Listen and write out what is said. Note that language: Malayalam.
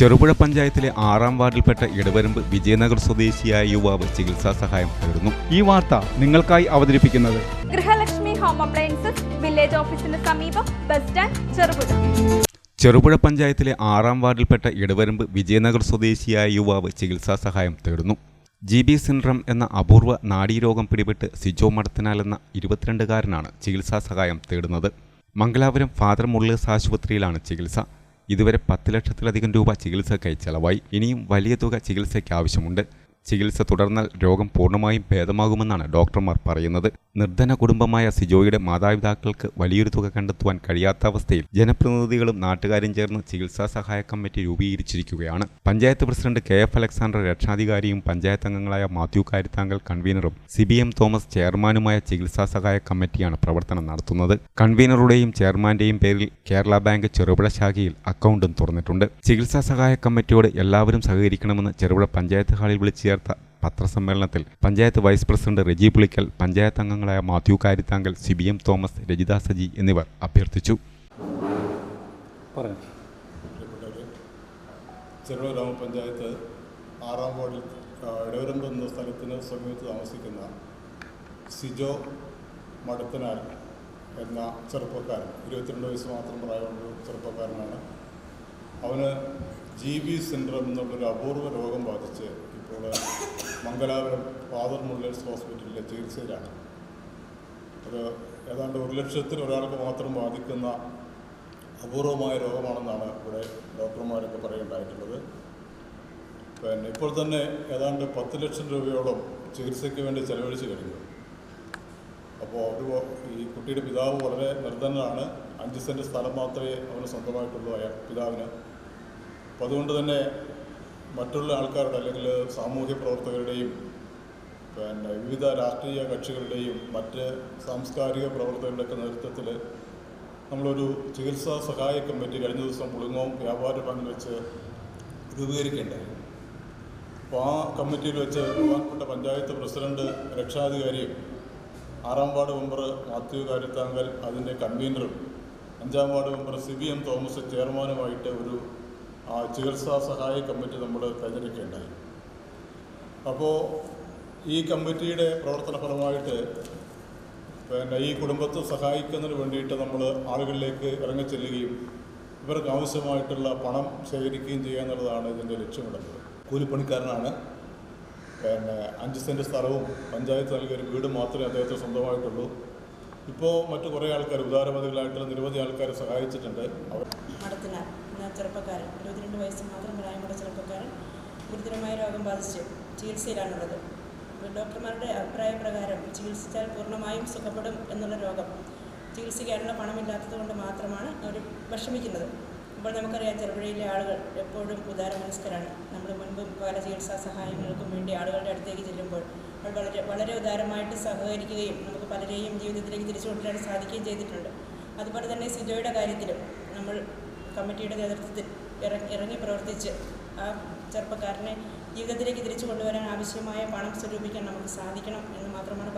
ചെറുപുഴ പഞ്ചായത്തിലെ ആറാം വാർഡിൽപ്പെട്ട ഇടവരമ്പ് വിജയനഗർ സ്വദേശിയായ യുവാവ് ചികിത്സാ സഹായം തേടുന്നു. ഈ വാർത്ത നിങ്ങൾക്കായി അവതരിപ്പിക്കുന്നത് ഗൃഹലക്ഷ്മി ഹോം അപ്ലയൻസസ് വില്ലേജ് ഓഫീസിന് സമീപം ബസ് സ്റ്റാൻഡ് ചെറുപുഴ. ചെറുപുഴ പഞ്ചായത്തിലെ ആറാം വാർഡിൽപ്പെട്ട ഇടവരമ്പ് വിജയനഗർ സ്വദേശിയായ യുവാവ് ചികിത്സാ സഹായം തേടുന്നു. ജി ബി സിൻഡ്രം എന്ന അപൂർവ നാഡീരോഗം പിടിപെട്ട് സിജോ മടത്തിനാൽ എന്ന ഇരുപത്തിരണ്ടുകാരനാണ് ചികിത്സാ സഹായം തേടുന്നത്. മംഗലാപുരം ഫാദർ മുള്ളേഴ്സ് ആശുപത്രിയിലാണ് ചികിത്സ. ഇതുവരെ പത്ത് ലക്ഷത്തിലധികം രൂപ ചികിത്സയ്ക്കായി ചെലവായി ഇനിയും വലിയ തുക ചികിത്സയ്ക്ക് ആവശ്യമുണ്ട് ചികിത്സ തുടർന്നാൽ രോഗം പൂർണമായും ഭേദമാകുമെന്നാണ് ഡോക്ടർമാർ പറയുന്നത്. നിർധന കുടുംബമായ സിജോയുടെ മാതാപിതാക്കൾക്ക് വലിയൊരു തുക കണ്ടെത്തുവാൻ കഴിയാത്ത അവസ്ഥയിൽ ജനപ്രതിനിധികളും നാട്ടുകാരും ചേർന്ന് ചികിത്സാ സഹായ committee രൂപീകരിച്ചിരിക്കുകയാണ്. Panchayat president K F Alexander രക്ഷാധികാരിയും panchayat അംഗങ്ങളായ മാത്യു കാരിത്താങ്കൽ കൺവീനറും സി ബി എം തോമസ് ചെയർമാനുമായ ചികിത്സാ സഹായ കമ്മിറ്റിയാണ് പ്രവർത്തനം നടത്തുന്നത്. കൺവീനറുടെയും ചെയർമാന്റെയും പേരിൽ കേരള ബാങ്ക് ചെറുപുഴ ശാഖയിൽ അക്കൗണ്ടും തുറന്നിട്ടുണ്ട്. ചികിത്സാ സഹായ കമ്മിറ്റിയോട് എല്ലാവരും സഹകരിക്കണമെന്ന് ചെറുപുഴ പഞ്ചായത്ത് ഹാളിൽ വിളിച്ചു ചേർത്ത പത്രസമ്മേളനത്തിൽ പഞ്ചായത്ത് വൈസ് പ്രസിഡന്റ് റെജി പുളിക്കൽ പഞ്ചായത്ത് അംഗങ്ങളായ Mathew Karithankal C B M Thomas Rajitha Saji എന്നിവർ അഭ്യർത്ഥിച്ചു. ചെറുപുഴ ഗ്രാമപഞ്ചായത്ത് ആറാം വാർഡിൽ ഇടവരമ്പ് എന്ന സ്ഥലത്തിന് സമീപത്ത് താമസിക്കുന്ന സിജോ മടത്തനാൽ എന്ന ചെറുപ്പക്കാരൻ ഇരുപത്തിരണ്ട് വയസ്സ് മാത്രം പ്രായമുള്ള ചെറുപ്പക്കാരനാണ്. അവന് ജി ബി സിൻഡ്രം എന്നുള്ളൊരു അപൂർവ രോഗം ബാധിച്ച് മംഗലാപുരം ഫാദർ മുള്ളേഴ്സ് ഹോസ്പിറ്റലിലെ ചികിത്സയിലാണ്. അത് ഏതാണ്ട് ഒരു ലക്ഷത്തിന് ഒരാൾക്ക് മാത്രം ബാധിക്കുന്ന അപൂർവമായ രോഗമാണെന്നാണ് ഇവിടെ ഡോക്ടർമാരൊക്കെ പറയുണ്ടായിട്ടുള്ളത്. പിന്നെ ഇപ്പോൾ തന്നെ ഏതാണ്ട് പത്ത് ലക്ഷം രൂപയോളം ചികിത്സയ്ക്ക് വേണ്ടി ചെലവഴിച്ച് കഴിഞ്ഞു. അപ്പോൾ ഒരു ഈ കുട്ടിയുടെ പിതാവ് വളരെ നിർധനനാണ്. അഞ്ച് സെന്റ് സ്ഥലം മാത്രമേ അവന് സ്വന്തമായിട്ടുള്ളൂ അയാൾ പിതാവിന്. അപ്പോൾ അതുകൊണ്ട് തന്നെ മറ്റുള്ള ആൾക്കാരുടെ അല്ലെങ്കിൽ സാമൂഹ്യ പ്രവർത്തകരുടെയും പിന്നെ വിവിധ രാഷ്ട്രീയ കക്ഷികളുടെയും മറ്റ് സാംസ്കാരിക പ്രവർത്തകരുടെയൊക്കെ നേതൃത്വത്തിൽ നമ്മളൊരു ചികിത്സാ സഹായ കമ്മിറ്റി കഴിഞ്ഞ ദിവസം പുളിങ്ങോം വ്യാപാര ഭവനിൽ വെച്ച് രൂപീകരിക്കേണ്ടായി അപ്പോൾ ആ കമ്മിറ്റിയിൽ വെച്ച് ബഹുമാനപ്പെട്ട പഞ്ചായത്ത് പ്രസിഡന്റ് രക്ഷാധികാരിയും ആറാം വാർഡ് മെമ്പർ മാത്യു കാര്യത്താങ്കൽ അതിന്റെ കൺവീനറും അഞ്ചാം ward member C B M Thomas ചെയർമാനുമായിട്ട് ഒരു ചികിത്സാ സഹായ കമ്മിറ്റി നമ്മൾ തിരഞ്ഞെടുക്കേണ്ടായി അപ്പോൾ ഈ കമ്മിറ്റിയുടെ പ്രവർത്തന ഫലമായിട്ട് പിന്നെ ഈ കുടുംബത്തെ സഹായിക്കുന്നതിന് വേണ്ടിയിട്ട് നമ്മൾ ആളുകളിലേക്ക് ഇറങ്ങിച്ചെല്ലുകയും ഇവർക്ക് ആവശ്യമായിട്ടുള്ള പണം ശേഖരിക്കുകയും ചെയ്യുക എന്നുള്ളതാണ് ഇതിന്റെ ലക്ഷ്യമിടുന്നത്. കൂലിപ്പണിക്കാരനാണ്. പിന്നെ അഞ്ച് സെന്റ് സ്ഥലവും പഞ്ചായത്ത് നൽകിയ ഒരു വീട് മാത്രമേ അദ്ദേഹത്തിന് സ്വന്തമായിട്ടുള്ളൂ. ഇപ്പോൾ മറ്റു കുറേ ആൾക്കാർ ഉദാരമതികളായിട്ടുള്ള നിരവധി ആൾക്കാരെ സഹായിച്ചിട്ടുണ്ട്. മഠത്തിനാൽ ചെറുപ്പക്കാരൻ ഇരുപത്തിരണ്ട് വയസ്സ് മാത്രം പ്രായമുള്ള ചെറുപ്പക്കാരൻ ഗുരുതരമായ രോഗം ബാധിച്ച് ചികിത്സയിലാണുള്ളത്. ഡോക്ടർമാരുടെ അഭിപ്രായ പ്രകാരം ചികിത്സിച്ചാൽ പൂർണമായും സുഖപ്പെടും എന്നുള്ള രോഗം ചികിത്സിക്കാനുള്ള പണമില്ലാത്തത് കൊണ്ട് മാത്രമാണ് അവർ വിഷമിക്കുന്നത്. ഇപ്പോൾ നമുക്കറിയാം ചെറുപുഴയിലെ ആളുകൾ എപ്പോഴും ഉദാരമനസ്കരാണ്. നമ്മൾ മുൻപ് പല ചികിത്സാ സഹായങ്ങൾക്കും വേണ്ടി ആളുകളുടെ അടുത്തേക്ക് ചെല്ലുമ്പോൾ അവർ വളരെ വളരെ ഉദാരമായിട്ട് സഹകരിക്കുകയും നമുക്ക് പലരെയും ജീവിതത്തിലേക്ക് തിരിച്ചു കൊണ്ടുവരാൻ സാധിക്കുകയും ചെയ്തിട്ടുണ്ട്. അതുപോലെ തന്നെ സിജോയുടെ കാര്യത്തിലും നമ്മൾ കമ്മിറ്റിയുടെ നേതൃത്വത്തിൽ ഇറങ്ങി പ്രവർത്തിച്ച് ആ ചെറുപ്പക്കാരനെ ജീവിതത്തിലേക്ക് തിരിച്ചു കൊണ്ടുവരാൻ ആവശ്യമായ പണം സ്വരൂപിക്കാൻ നമുക്ക് സാധിക്കണം എന്ന് മാത്രമാണ്